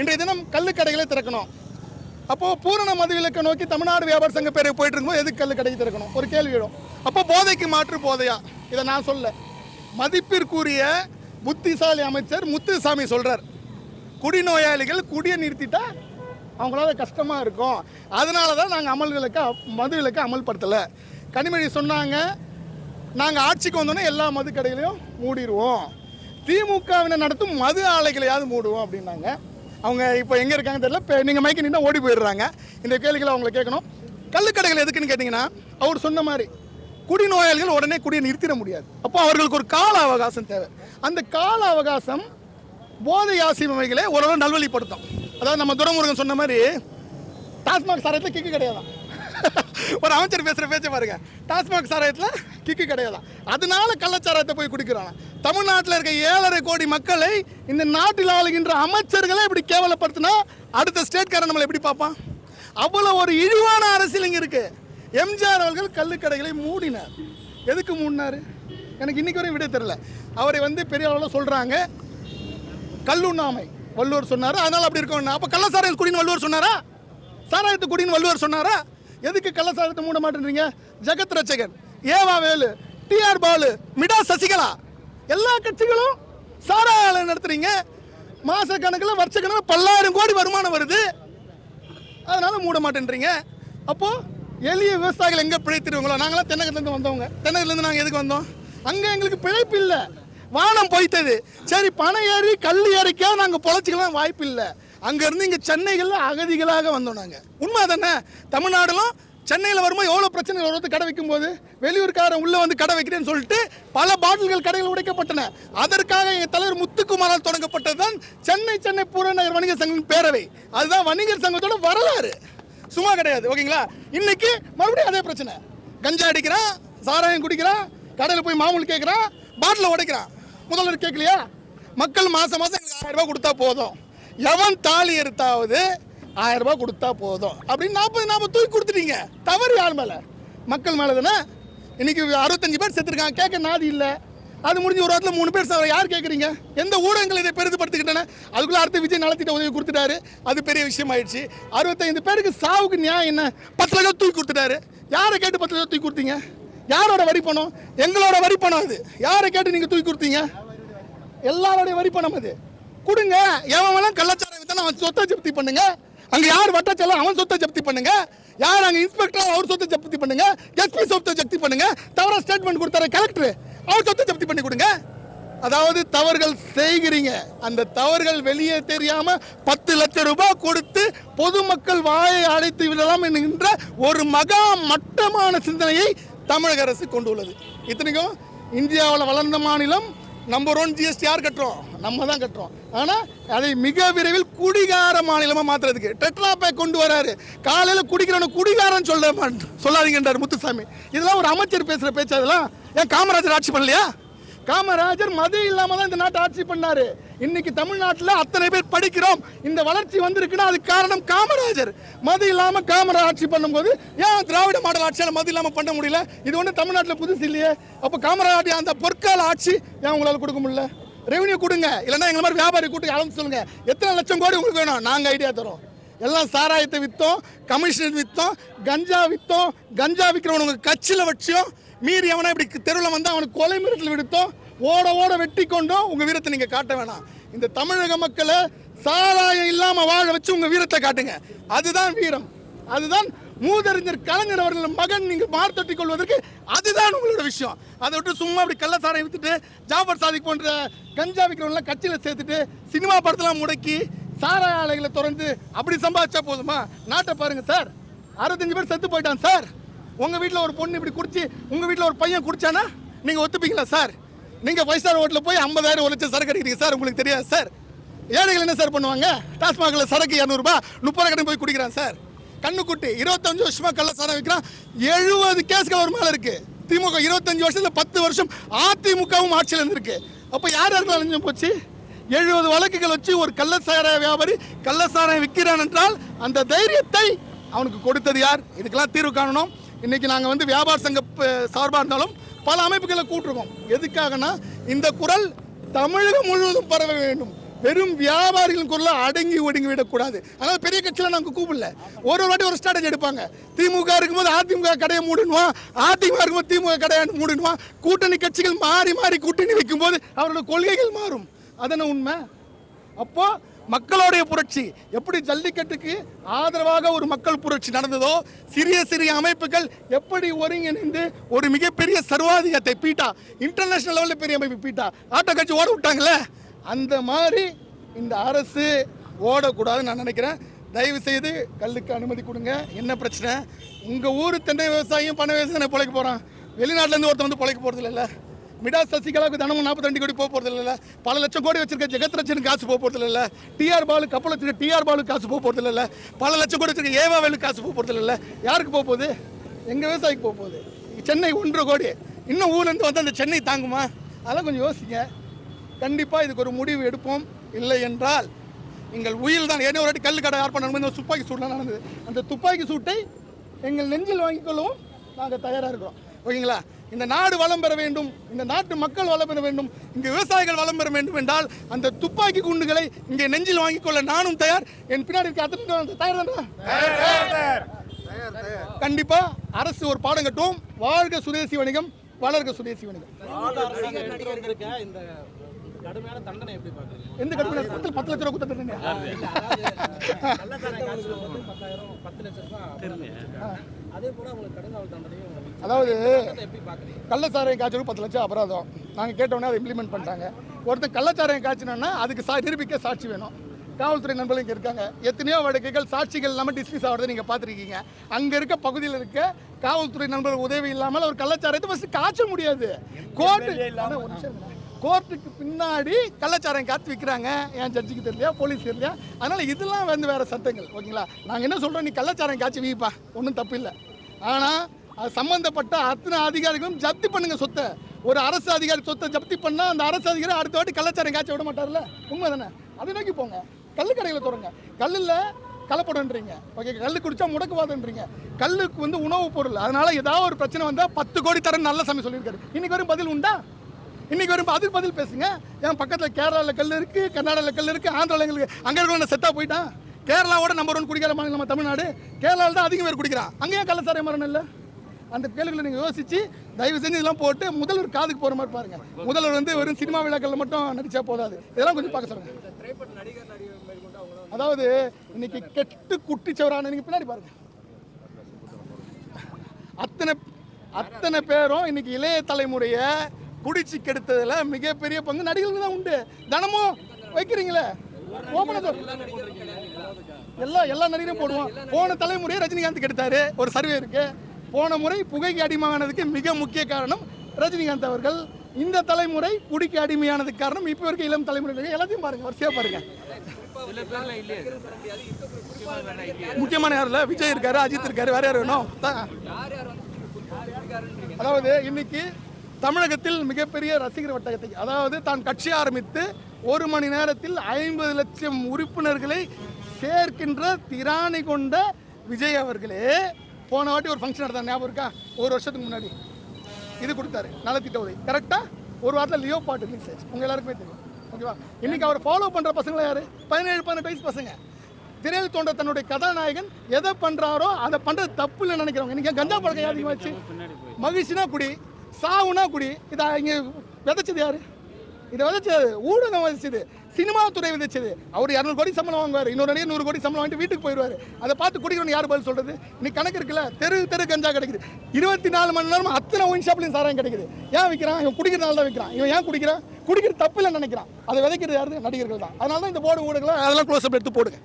இன்றைய தினம் கள்ளுக்கடைகளை திறக்கணும். அப்போ பூரண மதுவிலக்கை நோக்கி தமிழ்நாடு வியாபார சங்க பேரை போயிட்டு இருக்கும்போது எதுக்கு கல் கடைக்கு திறக்கணும்? ஒரு கேள்வி எழும் அப்போ போதைக்கு மாற்று போதையா? இதை நான் சொல்ல. மதிப்பிற்குரிய புத்திசாலி அமைச்சர் முத்துசாமி சொல்றார். குடிநோயாளிகள் குடியை நிறுத்திட்டா அவங்களால கஷ்டமா இருக்கும். அதனால தான் நாங்கள் அமல் விலக்கை மது விலக்கை அமல்படுத்தலை. கனிமொழி சொன்னாங்க நாங்கள் ஆட்சிக்கு வந்தோன்னே எல்லா மது கடைகளையும் மூடிடுவோம். திமுகவினர் நடத்தும் மது ஆலைகளையாவது மூடுவோம் அப்படின்னாங்க. அவங்க இப்போ எங்கே இருக்காங்க தெரியல. இப்போ நீங்கள் மைக்கு நின்று ஓடி போயிடுறாங்க. இந்த கேள்விகளை அவங்கள கேட்கணும். கள்ளுக்கடைகள் எதுக்குன்னு கேட்டிங்கன்னா அவர் சொன்ன மாதிரி குடிநோயாளிகள் உடனே குடியை நிறுத்திட முடியாது. அப்போ அவர்களுக்கு ஒரு கால அவகாசம் தேவை. அந்த கால அவகாசம் போதை ஆசிரியமைகளை ஓரளவு நல்வழிப்படுத்தும். அதாவது நம்ம துரமுருகன் சொன்ன மாதிரி டாஸ்மாக் சாராயத்தில் கிக்கு கிடையாதான். ஒரு அமைச்சர் பேசுகிற பேச்ச பாருங்க. டாஸ்மாக் சாராயத்தில் கிக்கு கிடையாது. அதனால கள்ளச்சாராயத்தை போய் குடிக்கிறாங்க. தமிழ்நாட்டில் இருக்க ஏழரை கோடி மக்களை இந்த நாட்டில் ஆளுகின்ற அமைச்சர்களை இப்படி கேவலப்படுத்தினா அடுத்த ஸ்டேட்காரன் நம்மளை எப்படி பார்ப்பான்? அவ்வளோ ஒரு இழிவான அரசியல் இங்கே இருக்கு. எம்ஜிஆர் அவர்கள் கள்ளுக்கடைகளை மூடினார். எதுக்கு மூடினார்? எனக்கு இன்னைக்கு வரையும் விட தெரில அவரை வந்து பெரிய அளவில் சொல்கிறாங்க கல்லுண்ணாமை வள்ளுவர் சொன்னார்? அதனால் அப்படி இருக்கணும் அப்போ கள்ளசாராயம் குடின்னு வள்ளுவர் சொன்னாரா? சாராயத்து குடின்னு வள்ளுவர் சொன்னாரா? எதுக்கு கள்ளசாரத்தை மூட மாட்டேன்றீங்க? ஜெகத் ரச்சகன் ஏவா வேலு டிஆர் பாலு மிடா சசிகலா. எல்லா கட்சிகளும் சாராய நடத்துறீங்க. மாச கணக்கில் வருஷ கணக்கில் பல்லாயிரம் கோடி வருமானம் வருது. அதனால மூட மாட்டேன்றீங்க. அப்போ எளிய விவசாயிகள் எங்க பிழைத்திருவங்களோ நாங்களாம் தென்னகத்துலேருந்து வந்தவங்க. தென்னகத்துலேருந்து நாங்கள் எதுக்கு வந்தோம்? அங்கே எங்களுக்கு பிழைப்பு இல்லை. வானம் பொய்த்தது. சரி பணம் ஏறி கல் ஏறிக்கா நாங்கள் பொழைச்சிக்கலாம் வாய்ப்பு இல்லை. அங்கேருந்து இங்கே சென்னைகளில் அகதிகளாக வந்தோம் நாங்கள் உண்மை தானே தமிழ்நாடுலாம் சென்னையில் வரும்போது எவ்வளோ பிரச்சனை வருவது கடை வைக்கும்போது வெளியூர்காரன் உள்ளே வந்து கடை வைக்கிறேன்னு சொல்லிட்டு பல பாட்டில்கள் கடைகள் உடைக்கப்பட்டன. அதற்காக எங்கள் தலைவர் முத்துக்குமாரால் தொடங்கப்பட்டது தான் சென்னை சென்னை புறநகர் வணிகர் சங்கம் பேரவை. அதுதான் வணிகர் சங்கத்தோட வரலாறு. சும்மா கிடையாது ஓகேங்களா? இன்னைக்கு மறுபடியும் அதே பிரச்சனை. கஞ்சா அடிக்கிறான் சாராயம் குடிக்கிறான் கடையில் போய் மாமூல் கேட்குறான் பாட்டில் உடைக்கிறான். முதல்வர் கேட்கலையா மக்கள் மாதம் மாதம் எங்களுக்கு ஆயிரம் ரூபாய் கொடுத்தா போதும். எவன் தாலி எடுத்தாவது ஆயிரம் ரூபாய் கொடுத்தா போதும். அப்படின்னு நாற்பது நாற்பது தூக்கி கொடுத்துட்டீங்க. தவறு யார் மேலே? மக்கள் மேலே தானே? இன்னைக்கு அறுபத்தஞ்சு பேர் செத்துருக்காங்க. கேட்க நாதி இல்லை. அது முடிஞ்சு ஒரு வாரத்தில் மூணு பேர் சார் யார் கேட்குறீங்க எந்த ஊடகங்கள் இதை பெரிதுபடுத்திக்கிட்டன? அதுக்குள்ள அடுத்த விஜய் நலத்திட்ட உதவி கொடுத்துட்டாரு. அது பெரிய விஷயம் ஆயிடுச்சு அறுபத்தைந்து பேருக்கு சாவுக்கு நியாயம் என்ன? பத்து லட்சம் தூக்கி கொடுத்துட்டாரு. யாரை கேட்டு பத்து லட்சம் தூக்கி கொடுத்தீங்க? யாரோட வரி பணம்? எங்களோட வரி பணம் அது. யாரை கேட்டு நீங்கள் தூக்கி கொடுத்தீங்க? எல்லாரோடைய வரி பணம் அது. கொடுங்க. எவன் கள்ளச்சாரம் வித்தான அவன் சொத்தை ஜப்தி பண்ணுங்க. அங்க யார் வட்டச்சலம் அவன் சொத்தை ஜப்தி பண்ணுங்க. யார் அங்க இன்ஸ்பெக்டர் அவர் சொத்தை ஜப்தி பண்ணுங்க. எஸ்பி சொத்தை ஜப்தி பண்ணுங்க. தவறா ஸ்டேட்மெண்ட் கொடுத்தாரு கலெக்டர் அவர் சொத்தை ஜப்தி பண்ணி கொடுங்க. அதாவது தவறுகள் செய்கிறீங்க. அந்த தவறுகள் வெளியே தெரியாம பத்து லட்சம் ரூபாய் கொடுத்து பொதுமக்கள் வாயை அடைத்து விடலாம் என்கின்ற ஒரு மகா மட்டமான சிந்தனையை தமிழக அரசு கொண்டுள்ளது. இத்தனைக்கும் இந்தியாவில் வளர்ந்த மாநிலம் நம்பர் ஒன் ஜிஎஸ்டி யார் கட்டுறோம்? நம்ம தான் கட்டுறோம். ஆனால் அதை மிக விரைவில் குடிகார மாநிலமாக மாற்றுறதுக்கு டெட்ரா பேக் கொண்டு வராரு. காலையில் குடிக்கிறவன குடிகாரன் சொல்ல சொல்லாதீங்கன்றார் முத்துசாமி. இதெல்லாம் ஒரு அமைச்சர் பேசுகிற பேச்சு அதெல்லாம். ஏன் காமராஜர் ஆட்சி பண்ணலையா? காமராஜர் மது இல்லாம தான் இந்த நாட்டை ஆட்சி பண்ணார். இன்னைக்கு தமிழ்நாட்டில் அத்தனை பேர் படிக்கிறோம். இந்த வளர்ச்சி வந்திருக்குன்னா அதுக்கு காரணம் காமராஜர். மது இல்லாமல் காமராஜர் ஆட்சி பண்ணும்போது ஏன் திராவிட மாடல் ஆட்சியால் மது இல்லாமல் பண்ண முடியல? இது ஒன்றும் தமிழ்நாட்டில் புதுசு இல்லையே. அப்போ காமராஜர் அந்த பொற்கால ஆட்சி ஏன் உங்களால் கொடுக்க முடியல? ரெவன்யூ கொடுங்க. இல்லைன்னா எங்களை மாதிரி வியாபாரி கூட்டி அளந்து சொல்லுங்க. எத்தனை லட்சம் கோடி உங்களுக்கு வேணும்? நாங்கள் ஐடியா தரோம். எல்லாம் சாராயத்தை விற்றோம் கமிஷன் விற்றோம் கஞ்சா விற்றோம் கஞ்சா விற்கிறவன் உங்கள் கட்சியில் வச்சியும் மீறி அவனை இப்படி தெருவில் வந்து அவனுக்கு கொலை மிரட்டில் விடுத்தோம் ஓட ஓட வெட்டி கொண்டோம் உங்கள் வீரத்தை நீங்கள் காட்ட வேணாம். இந்த தமிழக மக்களை சாராயம் இல்லாமல் வாழ வச்சு உங்கள் வீரத்தை காட்டுங்க. அதுதான் வீரம். அதுதான் மூதறிஞர் கலைஞர் அவர்கள் மகன் நீங்கள் மார்த்தட்டி கொள்வதற்கு அதுதான் உங்களோட விஷயம். அதை விட்டு சும்மா அப்படி கள்ளசாரை வித்துட்டு ஜாஃபர் சாதிக் போன்ற கஞ்சா விற்கிறவங்களாம் கட்சியில் சேர்த்துட்டு சினிமா படத்தெல்லாம் முடக்கி சாராய ஆலைகளை திறந்து அப்படி சம்பாதிச்சா போதுமா? நாட்டை பாருங்கள் சார். அறுபத்தஞ்சு பேர் செத்து போயிட்டான் சார். உங்கள் வீட்டில் ஒரு பொண்ணு இப்படி குடிச்சு உங்கள் வீட்டில் ஒரு பையன் குடிச்சானா? நீங்கள் ஒத்துப்பீங்களா சார்? நீங்கள் ஃபைவ் ஸ்டார் ஹோட்டலில் போய் ஐம்பதாயிரம் ஒரு லட்சம் சரக்கு அடிக்கிறீங்க சார். உங்களுக்கு தெரியாது சார். ஏழைகள் என்ன சார் பண்ணுவாங்க? டாஸ்மாகில் சரக்கு இரநூறுபா முப்பது கடன் போய் குடிக்கிறான் சார். கண்ணுக்குட்டி இருபத்தஞ்சு வருஷமா கள்ள சாரம் விற்கிறான். எழுபது கேஸ்கள் அவர் மேலே இருக்கு. திமுக இருபத்தஞ்சு வருஷத்தில் பத்து வருஷம் அதிமுகவும் ஆட்சியில் இருந்திருக்கு. அப்போ யார் யாருக்கு அழிஞ்சு போச்சு? எழுபது வழக்குகள் வச்சு ஒரு கள்ளசாராய வியாபாரி கள்ளசாராயம் விற்கிறான் என்றால் அந்த தைரியத்தை அவனுக்கு கொடுத்தது யார்? இதுக்கெல்லாம் தீர்வு காணணும். இன்னைக்கு நாங்கள் வந்து வியாபார சங்க சார்பாக இருந்தாலும் பல அமைப்புகளை கூட்டிருக்கோம். எதுக்காகனா இந்த குரல் தமிழகம் முழுவதும் பரவ வேண்டும். வெறும் வியாபாரிகளின் குரல அடங்கி ஒடுங்கி விடக்கூடாது. அதனால பெரிய கட்சியில் நாங்கள் கூப்பிடல. ஒரு ஒரு வாட்டி ஒரு ஸ்ட்ராட்டஜி எடுப்பாங்க. திமுக இருக்கும்போது அதிமுக கடையை மூடணுவான் அதிமுக இருக்கும்போது திமுக கடையை மூடணுவான் கூட்டணி கட்சிகள் மாறி மாறி கூட்டணி வைக்கும்போது அவரோட கொள்கைகள் மாறும். அதன உண்மை? அப்போ மக்களுடைய புரட்சி எப்படி ஜல்லிக்கட்டுக்கு ஆதரவாக ஒரு மக்கள் புரட்சி நடந்ததோ சிறிய சிறிய அமைப்புகள் எப்படி ஒருங்கிணைந்து ஒரு மிகப்பெரிய சர்வாதிகத்தை பீட்டா இன்டர்நேஷனல் லெவலில் பெரிய அமைப்பு பீட்டா ஆட்டோ கட்சி ஓட விட்டாங்களே? அந்த மாதிரி இந்த அரசு ஓடக்கூடாதுன்னு நான் நினைக்கிறேன். தயவு செய்து கல்லுக்கு அனுமதி கொடுங்க. என்ன பிரச்சனை? உங்கள் ஊர் தென்னை விவசாயியும் பண விவசாயம் பிழைக்க போகிறான் வெளிநாட்டிலேருந்து ஒருத்தன் வந்து பிழைக்க போகிறது இல்லைல்ல மிடா சசிகலாவுக்கு தினமும் நாற்பத்தி கோடி போக போகிறது இல்லை. பல லட்சம் கோடி வச்சிருக்க ஜெகத்ரட்சனுக்கு காசு போக போகிறது இல்லை. டிஆர் பாலு கப்பல் வச்சிருக்க டிஆர் பாலு காசு போக போகிறது இல்லை. பல லட்சம் கோடி வச்சிருக்க ஏவாவேலு காசு போக போகிறது இல்லை. யாருக்கு போக போகுது? எங்கள் விவசாயிக்கு போக போகுது. சென்னை ஒன்றரை கோடி. இன்னும் ஊர்லேருந்து வந்து அந்த சென்னை தாங்குமா? அதெல்லாம் கொஞ்சம் யோசிங்க. கண்டிப்பாக இதுக்கு ஒரு முடிவு எடுப்போம். இல்லை என்றால் எங்கள் உயில் தான் ஏன்னா ஒரு வாட்டி கல் கடை யார் பண்ணணும் இந்த துப்பாக்கி சூட்லாம் நடந்தது. அந்த துப்பாக்கி சூட்டை எங்கள் நெஞ்சில் வாங்கிக் கொள்ளவும் நாங்கள் தயாராக இருக்கிறோம். ஓகேங்களா? இந்த நாடு வளம் பெற வேண்டும் இந்த நாட்டு மக்கள் வளம் பெற வேண்டும் இங்கே விவசாயிகள் வளம் பெற வேண்டும் என்றால் அந்த துப்பாக்கி குண்டுகளை இங்கே நெஞ்சில் வாங்கிக் கொள்ள நானும் தயார். என் பின்னாடி இருக்க அத்தனை தயார் தானே? கண்டிப்பா அரசு ஒரு பாடம் கட்டும். வாழ்க சுதேசி வணிகம் வளர்க சுதேசி வணிகம். கடுமையான தண்டனை எப்படி பாக்குறீங்க எந்த கடுமையான பத்து பத்து லட்ச ரூபா கொடுத்துட்டு கள்ளச்சாராய காசுல வந்து பத்தாயிரம் பத்து லட்சம் ரூபாய் அதே போல உங்களுக்கு கடுங்காவல் தண்டனையும் அதாவது அதை எப்படி பாக்குறீங்க கள்ளச்சாராயம் காய்ச்சலுக்கு பத்து லட்சம் அபராதம். நாங்கள் கேட்டோன்னே அதை இம்ப்ளிமெண்ட் பண்ணிட்டாங்க. ஒருத்தர் கள்ளச்சாராயம் காய்ச்சினோன்னா அதுக்கு சா நிரூபிக்க சாட்சி வேணும். காவல்துறை நண்பர்கள் இங்கே இருக்காங்க. எத்தனையோ வழக்குகள் சாட்சிகள் இல்லாமல் டிஸ்மிஸ் ஆகிறத நீங்கள் பார்த்துருக்கீங்க. அங்கே இருக்க பகுதியில் இருக்க காவல்துறை நண்பர்கள் உதவி இல்லாமல் ஒரு கள்ளச்சாராயத்தை ஃபஸ்ட்டு காய்ச்ச முடியாது. கோர்ட்டு ஒரு நிமிஷம். கோர்ட்டுக்கு பின்னாடி கள்ளச்சாரம் காத்து விற்கிறாங்க என் ஜட்ஜுக்கு தெரியலையா போலீஸ் தெரியலையா? அதனால் இதெல்லாம் வந்து வேறு சட்டங்கள் ஓகேங்களா? நாங்கள் என்ன சொல்கிறோம் நீ கள்ளச்சாரம் காய்ச்சி வீப்பா ஒன்றும் தப்பு இல்லை. ஆனால் அது சம்மந்தப்பட்ட அத்தனை அதிகாரிகளும் ஜப்தி பண்ணுங்க சொத்தை. ஒரு அரசு அதிகாரி சொத்தை ஜப்தி பண்ணால் அந்த அரசு அதிகாரி அடுத்த வாட்டி கள்ளச்சாரம் காய்ச்ச விட மாட்டார்ல உண்மை தானே? அதை நோக்கி போங்க. கல் கடையில் தொடங்க கல்லில் கலப்படன்றீங்க ஓகே கல் குடிச்சா முடக்குவாதன்றீங்க. கல்லுக்கு வந்து உணவுப் பொருள். அதனால ஏதாவது ஒரு பிரச்சனை வந்தால் பத்து கோடி தரேன் நல்ல சமயம் சொல்லியிருக்காரு. இன்னைக்கு வரும் பதில் உண்டா? இன்னைக்கு வரும் அதுக்கு பதில் பேசுங்க. என் பக்கத்தில் கேரளாவில் கல் இருக்கு கர்நாடகாவில் கல் இருக்கு ஆந்திராவில் எங்களுக்கு அங்கே இருக்கிறவங்க செத்தா போயிட்டான் கேரளாவோட நம்பர் ஒன் குடிக்கிற மாநிலம் நம்ம தமிழ்நாடு. கேரளாவில் தான் அதிகம் பேர் குடிக்கிறான் அங்கேயும் கள்ளச்சாராய மரணம் இல்லை. அந்த கேள்விகளை நீங்கள் யோசிச்சு தயவு செஞ்சு இதெல்லாம் போட்டு முதல்வர் காதுக்கு போகிற மாதிரி பாருங்க. முதல்வர் வந்து வெறும் சினிமா விழாக்களில் மட்டும் நடிச்சா போதாது. இதெல்லாம் கொஞ்சம் பார்க்க சொல்லுங்க. அதாவது இன்னைக்கு கெட்டு குட்டிச்சவரான நீங்கள் பின்னாடி பாருங்க. அத்தனை அத்தனை பேரும் இன்னைக்கு இளைய தலைமுறையை குடிச்சு கெடுத்ததுல மிகப்பெரிய பங்கு. நடிகர்களுக்கு தான் உண்டு. தினமும் வைக்கிறீங்களே? எல்லா எல்லா நடிகரும் போடுவோம். போன தலைமுறையை ரஜினிகாந்த் கெடுத்தாரு. ஒரு சர்வே இருக்கு. போன முறை புகைக்கு அடிமையானதுக்கு மிக முக்கிய காரணம் ரஜினிகாந்த் அவர்கள். இந்த தலைமுறை குடிக்கு அடிமையானதுக்கு காரணம் இப்போ இருக்க இளம் தலைமுறை எல்லாத்தையும் பாருங்க வரிசையா பாருங்க. முக்கியமான யாரில் விஜய் இருக்காரு அஜித் இருக்காரு. வேற யார் வேணும்? அதாவது இன்னைக்கு தமிழகத்தில் மிகப்பெரிய ரசிகர் வட்டத்தை அதாவது தான் கட்சி ஆரம்பித்து ஒரு மணி நேரத்தில் ஐம்பது லட்சம் உறுப்பினர்களை சேர்க்கின்ற திராணி கொண்ட விஜய் அவர்களே போன வாட்டி ஒரு ஃபங்க்ஷன் நடத்தாங்க ஞாபகம் இருக்கா? ஒரு வருஷத்துக்கு முன்னாடி. இது கொடுத்தாரு நலத்திட்ட உதவி கரெக்டாக ஒரு வாரத்தில் லியோ பாட்டு ரிலீஸ் ஆச்சு உங்கள் எல்லாருக்குமே தெரியும். ஓகேவா இன்னைக்கு அவர் ஃபாலோ பண்ணுற பசங்களை யார்? பதினேழு பதினெட்டு வயசு பசங்க. திரையில் தோன்ற தன்னுடைய கதாநாயகன் எதை பண்ணுறாரோ அதை பண்ணுறது தப்பு இல்லைன்னு நினைக்கிறவங்க. இன்னைக்கு கஞ்சா பழக்கம் அதிகமாச்சு? மகிழ்ச்சினா குடி. சாவுனா குடி. இதை இங்கே விதைச்சது யார்? இதை விதைச்சது ஊடகம் விதைச்சது. சினிமா துறை விதைச்சது. அவர் இரநூறு கோடி சம்பளம் வாங்குவார். இன்னொரு நடிகர் நூறு கோடி சம்பளம் வாங்கிட்டு வீட்டுக்கு போயிடுவார். அதை பார்த்து குடிக்கிறவங்க யார் பதில் சொல்கிறது இன்னைக்கு கணக்கு இருக்குல்ல தெரு தெரு கஞ்சா கிடைக்குது. இருபத்தி நாலு மணி நேரம் அத்தனை ஒயின் ஷாப்லையும் சாராயம் கிடைக்குது. ஏன் விற்கிறான் இவன் குடிக்கிறனால தான் விற்கிறான் இவன் ஏன் குடிக்கிறான்? குடிக்கிற தப்பு இல்லை நினைக்கிறான். அதை விதைக்கிறது யாரு? நடிகர்கள் தான். அதனால தான் இந்த போர்டு ஊடகங்களை அதெல்லாம் க்ளோஸ் அப் எடுத்து போடுங்க.